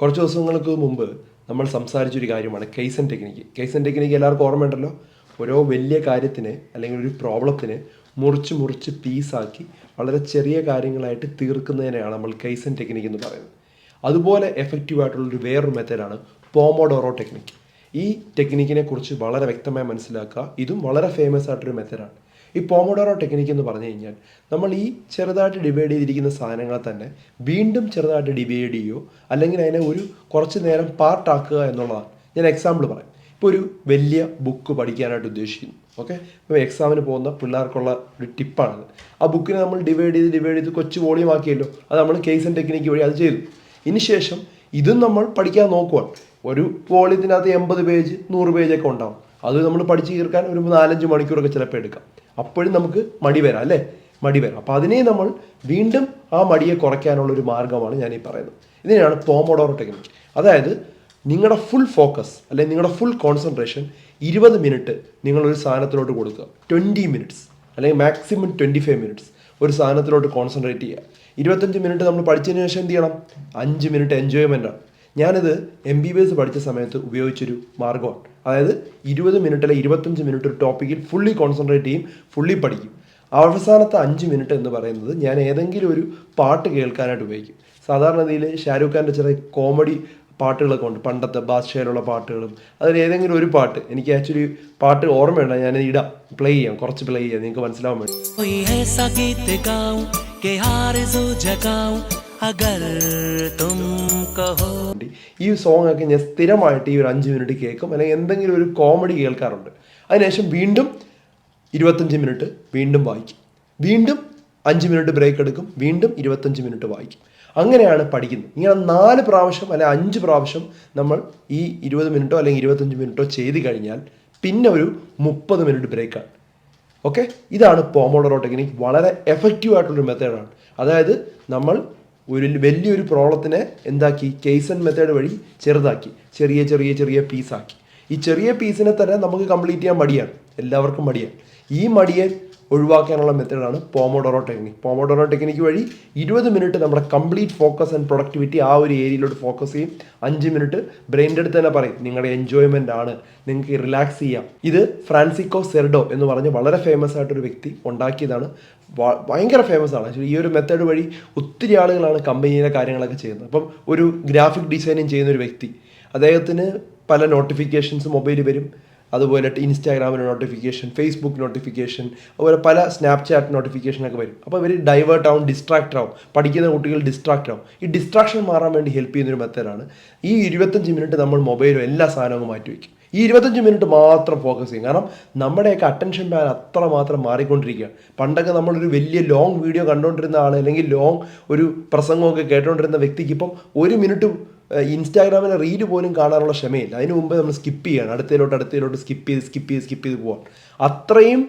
കുറച്ച് ദിവസങ്ങൾക്ക് മുമ്പ് നമ്മൾ സംസാരിച്ചൊരു കാര്യമാണ് കേസൻ ടെക്നിക്ക് കേസൻ ടെക്നിക്ക് എല്ലാവർക്കും ഓർമ്മയുണ്ടല്ലോ? ഓരോ വലിയ കാര്യത്തിന് അല്ലെങ്കിൽ ഒരു പ്രോബ്ലത്തിന് മുറിച്ച് മുറിച്ച് പീസാക്കി വളരെ ചെറിയ കാര്യങ്ങളായിട്ട് തീർക്കുന്നതിനെയാണ് നമ്മൾ കേസൻ ടെക്നിക്ക് എന്ന് പറയുന്നത്. അതുപോലെ എഫക്റ്റീവ് ആയിട്ടുള്ളൊരു വേറൊരു മെത്തേഡാണ് പോമോഡോറോ ടെക്നിക്ക് ഈ ടെക്നിക്കിനെ കുറിച്ച് വളരെ വ്യക്തമായി മനസ്സിലാക്കുക. ഇതും വളരെ ഫേമസ് ആയിട്ടൊരു മെത്തേഡാണ് ഈ പോമഡോറോ ടെക്നിക്ക് എന്ന് പറഞ്ഞു കഴിഞ്ഞാൽ നമ്മൾ ഈ ചെറുതായിട്ട് ഡിവൈഡ് ചെയ്തിരിക്കുന്ന സാധനങ്ങളെ തന്നെ വീണ്ടും ചെറുതായിട്ട് ഡിവൈഡ് ചെയ്യുകയോ അല്ലെങ്കിൽ അതിനെ ഒരു കുറച്ച് നേരം പാർട്ടാക്കുക എന്നുള്ളതാണ്. ഞാൻ എക്സാമ്പിൾ പറയാം. ഇപ്പോൾ ഒരു വലിയ ബുക്ക് പഠിക്കാനായിട്ട് ഉദ്ദേശിക്കുന്നു. ഓക്കെ ഇപ്പോൾ എക്സാമിന് പോകുന്ന പിള്ളേർക്കുള്ള ഒരു ടിപ്പാണത് ആ ബുക്കിനെ നമ്മൾ ഡിവൈഡ് ചെയ്ത് ഡിവൈഡ് ചെയ്ത് കൊച്ചു വോളിയം ആക്കിയല്ലോ. അത് നമ്മൾ കേസ് ആൻഡ് ടെക്നിക്ക് വഴി അത് ചെയ്തു. ഇനി ശേഷം ഇതും നമ്മൾ പഠിക്കാൻ നോക്കുവാണ്. ഒരു വോളിയത്തിനകത്ത് എൺപത് പേജ് നൂറ് പേജൊക്കെ ഉണ്ടാവും. അത് നമ്മൾ പഠിച്ച് തീർക്കാൻ ഒരു നാലഞ്ച് മണിക്കൂറൊക്കെ ചിലപ്പോൾ എടുക്കാം. അപ്പോഴും നമുക്ക് മടി വരാം അല്ലേ? മടി വരാം. അപ്പോൾ അതിനെ നമ്മൾ വീണ്ടും ആ മടിയെ കുറയ്ക്കാനുള്ള ഒരു മാർഗമാണ് ഞാൻ ഈ പറയുന്നത്. ഇതിനെയാണ് പോമോഡോറോ ടെക്നിക് അതായത് നിങ്ങളുടെ ഫുൾ ഫോക്കസ് അല്ലെങ്കിൽ നിങ്ങളുടെ ഫുൾ കോൺസെൻട്രേഷൻ ഇരുപത് മിനിറ്റ് നിങ്ങളൊരു സാധനത്തിലോട്ട് കൊടുക്കുക. ട്വന്റി മിനിറ്റ്സ് അല്ലെങ്കിൽ മാക്സിമം ട്വന്റി ഫൈവ് മിനിറ്റ്സ് ഒരു സാധനത്തിലോട്ട് കോൺസെൻട്രേറ്റ് ചെയ്യുക. ഇരുപത്തഞ്ച് മിനിറ്റ് നമ്മൾ പഠിച്ചതിന് ശേഷം എന്ത് ചെയ്യണം? അഞ്ച് മിനിറ്റ് എൻജോയ്മെന്റ് ആണ്. ഞാനിത് എം ബി ബി എസ് പഠിച്ച സമയത്ത് ഉപയോഗിച്ചൊരു മാർഗമാണ്. അതായത് ഇരുപത് മിനിറ്റ് അല്ലെങ്കിൽ ഇരുപത്തഞ്ച് മിനിറ്റ് ഒരു ടോപ്പിക്കിൽ ഫുള്ളി കോൺസെൻട്രേറ്റ് ചെയ്യും ഫുള്ളി പഠിക്കും. അവസാനത്തെ അഞ്ച് മിനിറ്റ് എന്ന് പറയുന്നത് ഞാൻ ഏതെങ്കിലും ഒരു പാട്ട് കേൾക്കാനായിട്ട് ഉപയോഗിക്കും. സാധാരണ രീതിയിൽ ഷാരൂഖ് ഖാന്റെ ചെറിയ കോമഡി പാട്ടുകളൊക്കെ ഉണ്ട്. പണ്ടത്തെ ബാദ്ഷയിലുള്ള പാട്ടുകളും. അതിൽ ഏതെങ്കിലും ഒരു പാട്ട് എനിക്ക് ആക്ച്വലി പാട്ട് ഓർമ്മയുണ്ട്. ഞാൻ ഇടാം. പ്ലേ ചെയ്യാം. കുറച്ച് പ്ലേ ചെയ്യാം. നിങ്ങൾക്ക് മനസ്സിലാവാൻ വേണ്ടി ഈ സോങ് ഒക്കെ ഞാൻ സ്ഥിരമായിട്ട് ഈ ഒരു അഞ്ച് മിനിറ്റ് കേൾക്കും. അല്ലെങ്കിൽ എന്തെങ്കിലും ഒരു കോമഡി കേൾക്കാറുണ്ട്. അതിനുശേഷം വീണ്ടും ഇരുപത്തഞ്ച് മിനിറ്റ് വീണ്ടും വായിക്കും. വീണ്ടും അഞ്ച് മിനിറ്റ് ബ്രേക്ക് എടുക്കും. വീണ്ടും ഇരുപത്തഞ്ച് മിനിറ്റ് വായിക്കും. അങ്ങനെയാണ് പഠിക്കുന്നത്. ഇങ്ങനെ നാല് പ്രാവശ്യം അല്ലെങ്കിൽ അഞ്ച് പ്രാവശ്യം നമ്മൾ ഈ ഇരുപത് മിനിറ്റോ അല്ലെങ്കിൽ ഇരുപത്തഞ്ച് മിനിറ്റോ ചെയ്ത് കഴിഞ്ഞാൽ പിന്നെ ഒരു മുപ്പത് മിനിറ്റ് ബ്രേക്കാണ് ഓക്കെ ഇതാണ് പോമോഡറോ ടെക്നിക് വളരെ എഫക്റ്റീവ് ആയിട്ടുള്ളൊരു മെത്തേഡാണ് അതായത് നമ്മൾ ഒരു വലിയൊരു പ്രോബ്ലത്തിനെ എന്താക്കി? കേസൻ മെത്തേഡ് വഴി ചെറുതാക്കി. ചെറിയ ചെറിയ ചെറിയ പീസാക്കി ഈ ചെറിയ പീസിനെ തന്നെ നമുക്ക് കംപ്ലീറ്റ് ചെയ്യാൻ മടിയാണ്. എല്ലാവർക്കും മടിയാണ്. ഈ മടിയെ ഒഴിവാക്കാനുള്ള മെത്തേഡാണ് പോമോഡോറോ ടെക്നിക് പോമോഡോറോ ടെക്നിക്ക് വഴി ഇരുപത് മിനിറ്റ് നമ്മുടെ കംപ്ലീറ്റ് ഫോക്കസ് ആൻഡ് പ്രൊഡക്ടിവിറ്റി ആ ഒരു ഏരിയയിലോട്ട് ഫോക്കസ് ചെയ്യും. അഞ്ച് മിനിറ്റ് ബ്രെയിന്റെ അടുത്ത് തന്നെ പറയും നിങ്ങളുടെ എൻജോയ്മെന്റ് ആണ്. നിങ്ങൾക്ക് റിലാക്സ് ചെയ്യാം. ഇത് ഫ്രാൻസിക്കോ സെർഡോ എന്ന് പറഞ്ഞ് വളരെ ഫേമസ് ആയിട്ടൊരു വ്യക്തി ഉണ്ടാക്കിയതാണ്. ഭയങ്കര ഫേമസ് ആണ്. ഈ ഒരു മെത്തേഡ് വഴി ഒത്തിരി ആളുകളാണ് കമ്പനിയിലെ കാര്യങ്ങളൊക്കെ ചെയ്യുന്നത്. അപ്പം ഒരു ഗ്രാഫിക് ഡിസൈനിങ് ചെയ്യുന്ന ഒരു വ്യക്തി അദ്ദേഹത്തിന് പല നോട്ടിഫിക്കേഷൻസ് മൊബൈലിൽ വരും. അതുപോലെ ഇൻസ്റ്റാഗ്രാമിന് നോട്ടിഫിക്കേഷൻ ഫേസ്ബുക്ക് നോട്ടിഫിക്കേഷൻ അതുപോലെ പല സ്നാപ്ചാറ്റ് നോട്ടിഫിക്കേഷനൊക്കെ വരും. അപ്പോൾ ഇവർ ഡൈവേർട്ട് ആവും ഡിസ്ട്രാക്റ്റ് ആവും. പഠിക്കുന്ന കുട്ടികൾ ഡിസ്ട്രാക്റ്റ് ആവും. ഈ ഡിസ്ട്രാക്ഷൻ മാറാൻ വേണ്ടി ഹെൽപ്പ് ചെയ്യുന്നൊരു മെത്തേഡാണ് ഈ ഇരുപത്തഞ്ച് മിനിറ്റ് നമ്മൾ മൊബൈലും എല്ലാ സാധനവും മാറ്റി വയ്ക്കും. ഈ ഇരുപത്തഞ്ച് മിനിറ്റ് മാത്രം ഫോക്കസ് ചെയ്യും. കാരണം നമ്മുടെയൊക്കെ അറ്റൻഷൻ പാൻ അത്ര മാത്രം മാറിക്കൊണ്ടിരിക്കുകയാണ്. പണ്ടൊക്കെ നമ്മളൊരു വലിയ ലോങ് വീഡിയോ കണ്ടുകൊണ്ടിരുന്ന ആൾ അല്ലെങ്കിൽ ലോങ് ഒരു പ്രസംഗമൊക്കെ കേട്ടുകൊണ്ടിരുന്ന വ്യക്തിക്ക് ഇപ്പം ഒരു മിനിറ്റ് ഇൻസ്റ്റാഗ്രാമിലെ റീൽ പോലും കാണാനുള്ള ക്ഷമയില്ല. അതിന് മുമ്പ് നമ്മൾ സ്കിപ്പ് ചെയ്യണം. അടുത്തതിലോട്ട് അടുത്തതിലോട്ട് സ്കിപ്പ് ചെയ്ത് സ്കിപ്പ് ചെയ്ത് സ്കിപ്പ് ചെയ്ത് പോവാം അത്രയും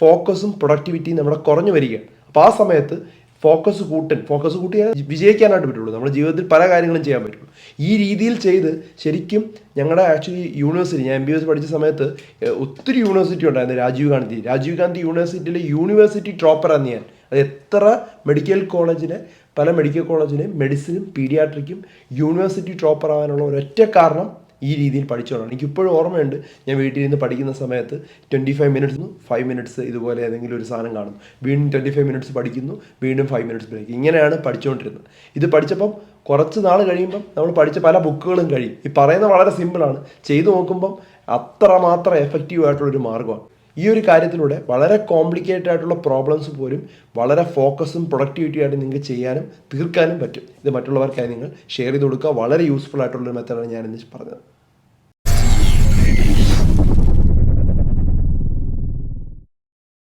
ഫോക്കസും പ്രൊഡക്ടിവിറ്റിയും നമ്മുടെ കുറഞ്ഞു വരികയാണ്. അപ്പോൾ ആ സമയത്ത് ഫോക്കസ് കൂട്ടൻ ഫോക്കസ് കൂട്ടിയാൽ വിജയിക്കാനായിട്ട് പറ്റുള്ളൂ. നമ്മുടെ ജീവിതത്തിൽ പല കാര്യങ്ങളും ചെയ്യാൻ പറ്റുള്ളൂ. ഈ രീതിയിൽ ചെയ്ത് ശരിക്കും ഞങ്ങളുടെ ആക്ച്വലി യൂണിവേഴ്സിറ്റി ഞാൻ എം ബി എസ് പഠിച്ച സമയത്ത് ഒത്തിരി യൂണിവേഴ്സിറ്റി ഉണ്ടായിരുന്നു. രാജീവ് ഗാന്ധി. രാജീവ് ഗാന്ധി യൂണിവേഴ്സിറ്റിയിലെ യൂണിവേഴ്സിറ്റി ടോപ്പറാണ് ഞാൻ. അത് എത്ര മെഡിക്കൽ കോളേജിലെ പല മെഡിക്കൽ കോളേജിലെ മെഡിസിനും പീഡിയാട്രിക്കും യൂണിവേഴ്സിറ്റി ടോപ്പർ ആവാനുള്ള ഒരൊറ്റ കാരണം ഈ രീതിയിൽ പഠിച്ചോളാം എനിക്ക് ഇപ്പോഴും ഓർമ്മയുണ്ട് ഞാൻ വീട്ടിൽ നിന്ന് പഠിക്കുന്ന സമയത്ത് twenty five minutes five minutes ഇതുപോലെ ഏതെങ്കിലും ഒരു സാധനം കാണും. വീണ്ടും ട്വന്റി ഫൈവ് മിനിറ്റ്സ് പഠിക്കുന്നു വീണ്ടും ഫൈവ് മിനിറ്റ്സ് ബ്രേക്ക് ഇങ്ങനെയാണ് പഠിച്ചുകൊണ്ടിരുന്നത് ഇത് പഠിച്ചപ്പം കുറച്ച് നാൾ കഴിയുമ്പം നമ്മൾ പഠിച്ച പല ബുക്കുകളും കഴിയും. ഈ പറയുന്നത് വളരെ സിമ്പിളാണ് ചെയ്തു നോക്കുമ്പം അത്രമാത്രം എഫക്റ്റീവ് ആയിട്ടുള്ളൊരു മാർഗമാണ്. ഈ ഒരു കാര്യത്തിലൂടെ വളരെ കോംപ്ലിക്കേറ്റഡ് ആയിട്ടുള്ള പ്രോബ്ലംസ് പോലും വളരെ ഫോക്കസും പ്രൊഡക്ടിവിറ്റി ആയിട്ട് നിങ്ങൾക്ക് ചെയ്യാനും തീർക്കാനും പറ്റും. ഇത് മറ്റുള്ളവർക്കായി നിങ്ങൾ ഷെയർ ചെയ്ത് കൊടുക്കുക. വളരെ യൂസ്ഫുൾ ആയിട്ടുള്ള ഒരു മെത്തേഡാണ് ഞാൻ ഇന്ന് പറഞ്ഞത്.